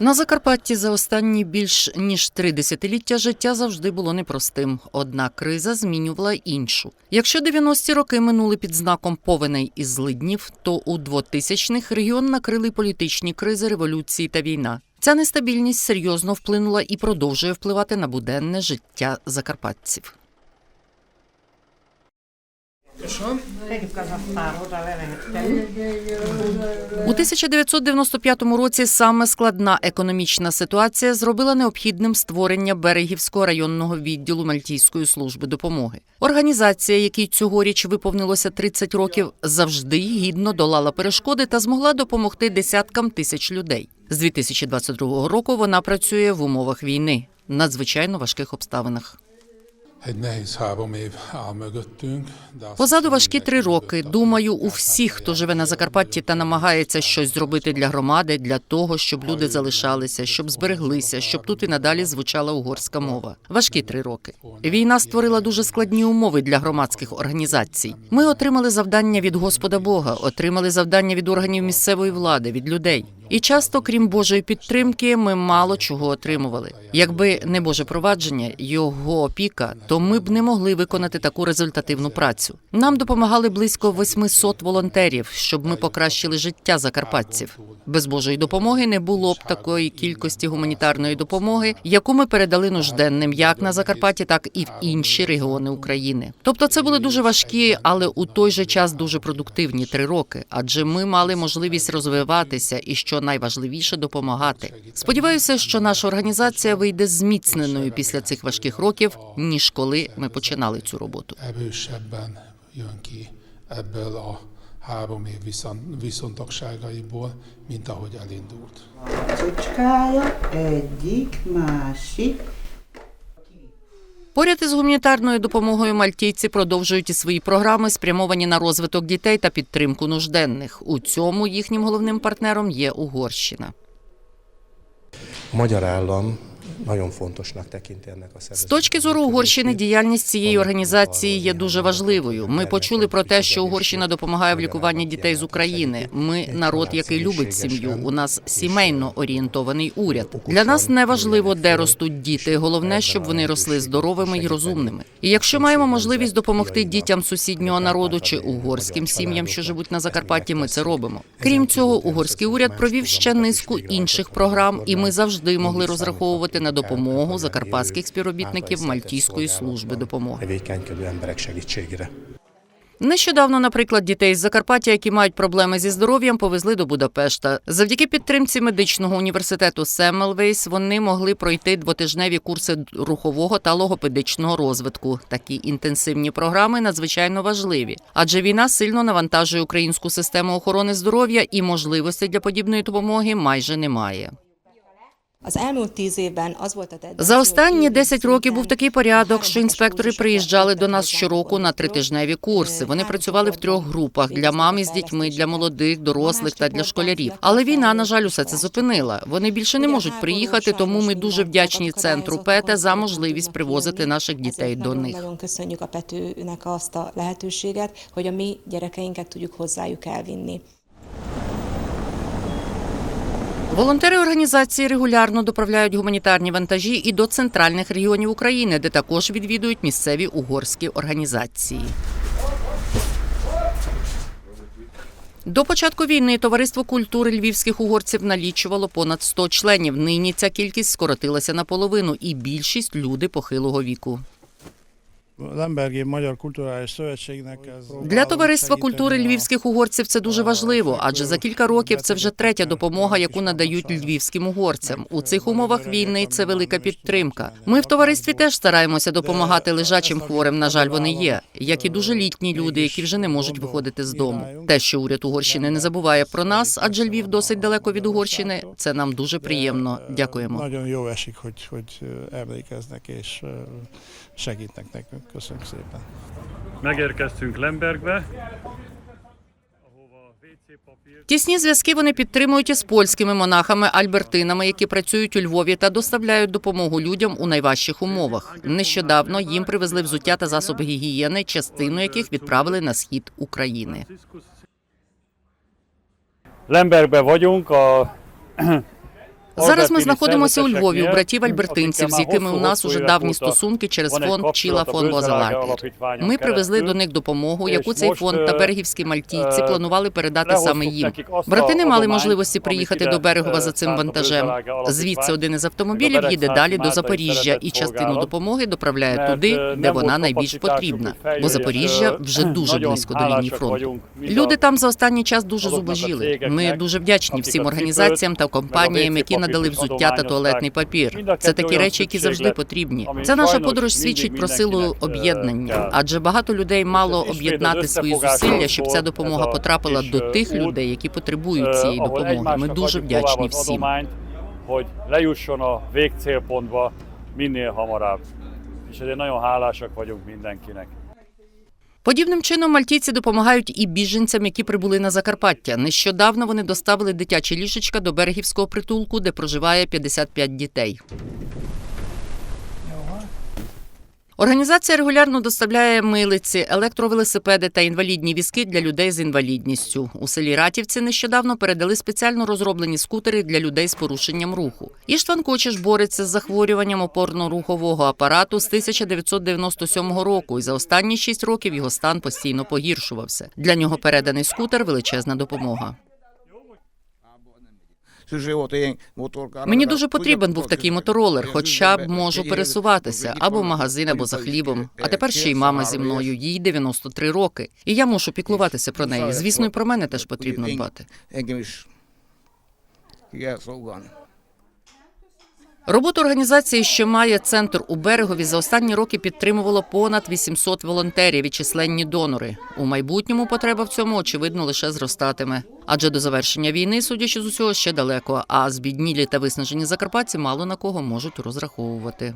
На Закарпатті за останні більш ніж три десятиліття життя завжди було непростим. Одна криза змінювала іншу. Якщо 90-ті роки минули під знаком повеней і злиднів, то у 2000-х регіон накрили політичні кризи, революції та війна. Ця нестабільність серйозно вплинула і продовжує впливати на буденне життя закарпатців. Levelet. У 1995 році саме складна економічна ситуація зробила необхідним створення Берегівського районного відділу Мальтійської служби допомоги. Організація, якій цьогоріч виповнилося 30 років, завжди гідно долала перешкоди та змогла допомогти десяткам тисяч людей. З 2022 року вона працює в умовах війни, надзвичайно важких обставинах. Позаду важкі три роки. Думаю, у всіх, хто живе на Закарпатті та намагається щось зробити для громади, для того, щоб люди залишалися, щоб збереглися, щоб тут і надалі звучала угорська мова. Важкі три роки. Війна створила дуже складні умови для громадських організацій. Ми отримали завдання від Господа Бога, отримали завдання від органів місцевої влади, від людей. І часто, крім Божої підтримки, ми мало чого отримували. Якби не Боже провадження, його опіка, то ми б не могли виконати таку результативну працю. Нам допомагали близько 800 волонтерів, щоб ми покращили життя закарпатців. Без Божої допомоги не було б такої кількості гуманітарної допомоги, яку ми передали нужденним як на Закарпатті, так і в інші регіони України. Тобто, це були дуже важкі, але у той же час дуже продуктивні три роки, адже ми мали можливість розвиватися і що найважливіше допомагати. Сподіваюся, що наша організація вийде зміцненою після цих важких років, ніж коли ми починали цю роботу. három év viszont, viszontagságaiból, mint ahogy elindult. Csöcskája, egyik, másik, Поряд із гуманітарною допомогою мальтійці продовжують і свої програми, спрямовані на розвиток дітей та підтримку нужденних. У цьому їхнім головним партнером є Угорщина. Magyar állam nagyon fontosnak tekinti ennek a З точки зору Угорщини діяльність цієї організації є дуже важливою. Ми почули про те, що Угорщина допомагає в лікуванні дітей з України. Ми народ, який любить сім'ю. У нас сімейно орієнтований уряд. Для нас не важливо, де ростуть діти. Головне, щоб вони росли здоровими і розумними. І якщо маємо можливість допомогти дітям сусіднього народу чи угорським сім'ям, що живуть на Закарпатті, ми це робимо. Крім цього, угорський уряд провів ще низку інших програм, і ми завжди могли розраховувати на допомогу закарпатських співробітників Мальтійської служби допомоги. Нещодавно, наприклад, дітей з Закарпаття, які мають проблеми зі здоров'ям, повезли до Будапешта. Завдяки підтримці медичного університету Семелвейс вони могли пройти двотижневі курси рухового та логопедичного розвитку. Такі інтенсивні програми надзвичайно важливі, адже війна сильно навантажує українську систему охорони здоров'я і можливостей для подібної допомоги майже немає. За останні hogy 10 років був такий порядок, що інспектори приїжджали до нас щороку на тритижневі курси. Вони працювали в трьох групах для мам із дітьми, для молодих, дорослих та для школярів. Але війна, на жаль, усе це зупинила. Вони більше не можуть приїхати, тому ми дуже вдячні центру ПЕТЕ за можливість привозити наших дітей до них. Köszönjük a Petőnek azt a lehetőséget, hogy a mi gyerekeinket tudjuk hozzájuk elvinni. Волонтери організації регулярно доправляють гуманітарні вантажі і до центральних регіонів України, де також відвідують місцеві угорські організації. До початку війни товариство культури львівських угорців налічувало понад 100 членів. Нині ця кількість скоротилася наполовину, і більшість люди похилого віку. Magyar Kulturális Szövetségnek Для товариства культури львівських угорців це дуже важливо, адже за кілька років це вже третя допомога, яку надають львівським угорцям. У цих умовах війни це велика підтримка. Ми в товаристві теж стараємося допомагати лежачим хворим. На жаль, вони є, як і дуже літні люди, які вже не можуть виходити з дому. Те, що уряд Угорщини не забуває про нас, адже Львів досить далеко від Угорщини. Це нам дуже приємно. Дякуємо. Nagyon jó esik, hogy, hogy ö, emlékeznek és segítnek nekünk. Köszönjük szépen. Megérkeztünk Lembergbe, Тісні зв'язки вони підтримують із польськими монахами Альбертинами, які працюють у Львові та доставляють допомогу людям у найважчих умовах. Нещодавно їм привезли взуття та засоби гігієни, частину яких відправили на схід України. Lembergbe vagyunk, a Зараз ми знаходимося у Львові у братів Альбертинців, з якими у нас уже давні стосунки через фонд Чіла фон Бозелакер. Ми привезли до них допомогу, яку цей фонд та берегівські мальтійці планували передати саме їм. Брати не мали можливості приїхати до Берегова за цим вантажем. Звідси один із автомобілів їде далі до Запоріжжя і частину допомоги доправляє туди, де вона найбільш потрібна, бо Запоріжжя вже дуже близько до лінії фронту. Люди там за останній час дуже зубожіли. Ми дуже вдячні всім організаціям та компаніям, які надали взуття та туалетний папір. Це такі речі, які завжди потрібні. Ця наша подорож свідчить про силу об'єднання, адже багато людей мало об'єднати свої зусилля, щоб ця допомога потрапила до тих людей, які потребують цієї допомоги. Ми дуже вдячні всім. hogy lejusson a végcélpontba minél hamarabb. És ezért nagyon hálásak vagyunk mindenkinek. Подібним чином мальтійці допомагають і біженцям, які прибули на Закарпаття. Нещодавно вони доставили дитячі ліжечка до берегівського притулку, де проживає 55 дітей. Організація регулярно доставляє милиці, електровелосипеди та інвалідні візки для людей з інвалідністю. У селі Ратівці нещодавно передали спеціально розроблені скутери для людей з порушенням руху. Іштван Кочеш бореться з захворюванням опорно-рухового апарату з 1997 року, і за останні шість років його стан постійно погіршувався. Для нього переданий скутер величезна допомога. Мені дуже потрібен був такий моторолер, хоча б можу пересуватися або в магазин, або за хлібом. А тепер ще й мама зі мною, їй 93 роки. І я мушу піклуватися про неї. Звісно, і про мене теж потрібно дбати. Роботу організації, що має центр у берегові, за останні роки підтримувало понад 800 волонтерів і численні донори. У майбутньому потреба в цьому очевидно лише зростатиме. Адже до завершення війни, судячи з усього, ще далеко. А збіднілі та виснажені закарпатці мало на кого можуть розраховувати.